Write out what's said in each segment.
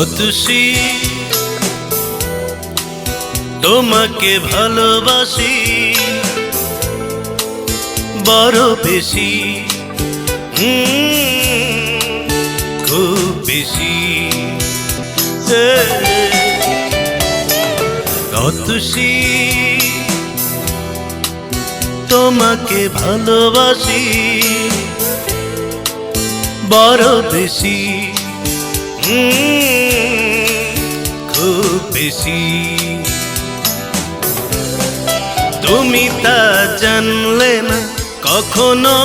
অতুষি তোমাকে ভালোবাসি বড় বেশি। খুব বেশি। অতুষি তোমাকে ভালোবাসি বড় বেশি। হুম, বেশি। তুমি তা জানলে না কখনো,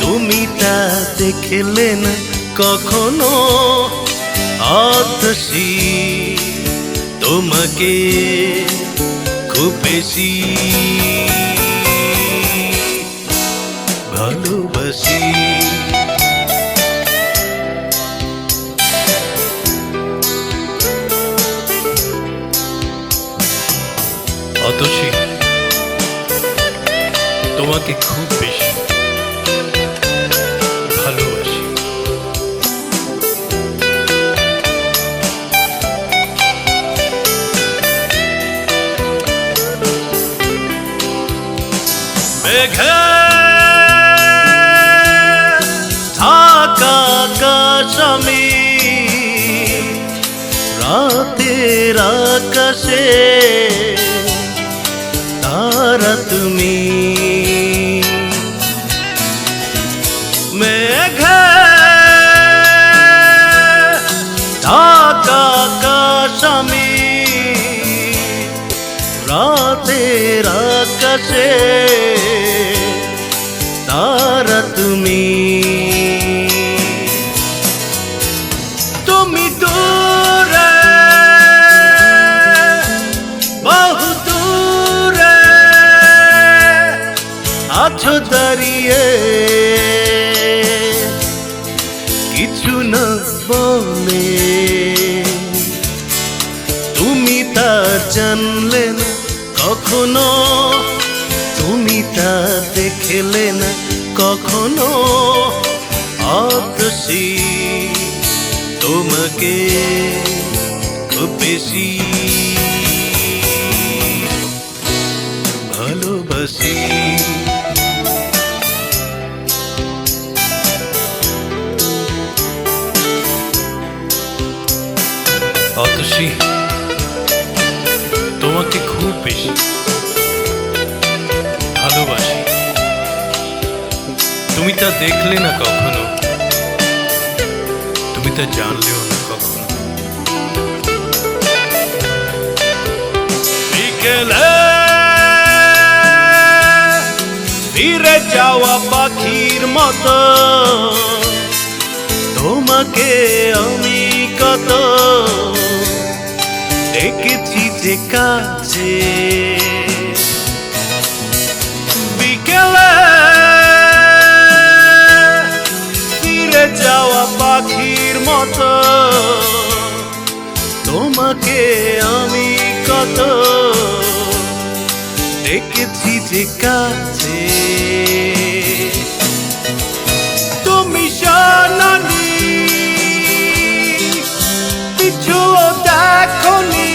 তুমি তা দেখলে না কখনো। অতসী তোমাকে খুব বেশি ভালোবাসি। তোমাকে খুব বেশি ভালোবাসি মেঘে ঢাকা কাশমি রাতের আকাশে তারা তুমি। তুমি দূরে, বহু দূরে আছো দাঁড়িয়ে। কিছু না বলে, তুমি তা জানলে না, কখনো তুমি তা দেখলে না। কখনো অতসী তোমাকে খুব বেশি ভালোবাসি। অতসী তোমাকে খুব বেশি তুমি তা দেখলে না কখনো? তুমি তা জানলেও না কখনো? বিকেলে ফিরে যাওয়া পাখির মতো, তোমাকে আমি কত দেখেছি যে কাছে। আমি কত দেখেছি যে কাছে। তুমি জানানি কিছু দেখনি।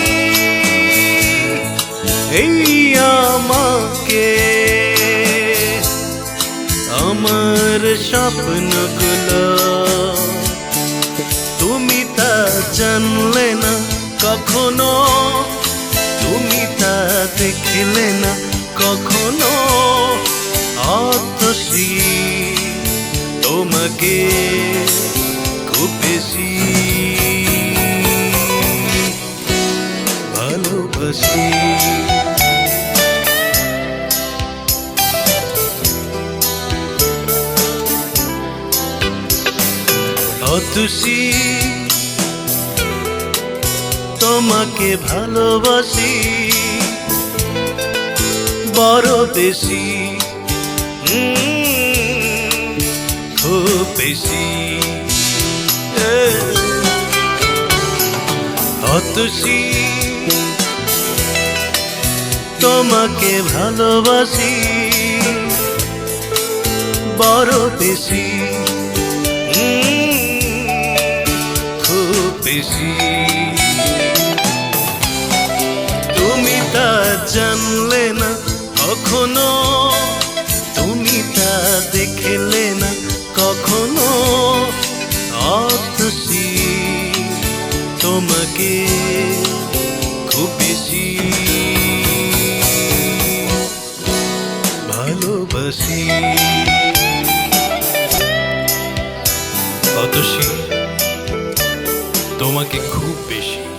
এই আমাকে, আমার স্বপ্নগুলো তুমি তা জানলে না। কখনো? তুমি তা দেখলে না কখনো? অতসী তোমাকে খুব বেশি ভালোবাসি। অতুষি তোমাকে ভালোবাসি। বড় বেশি খুব বেশি। অতুষি তোমাকে ভালোবাসি। বড় বেশি খুব বেশি। জানলে না, কখনো। তুমি তা দেখলে না, কখনো। অতসী তোমাকে খুব বেশি ভালোবাসি। অতসী তোমাকে খুব বেশি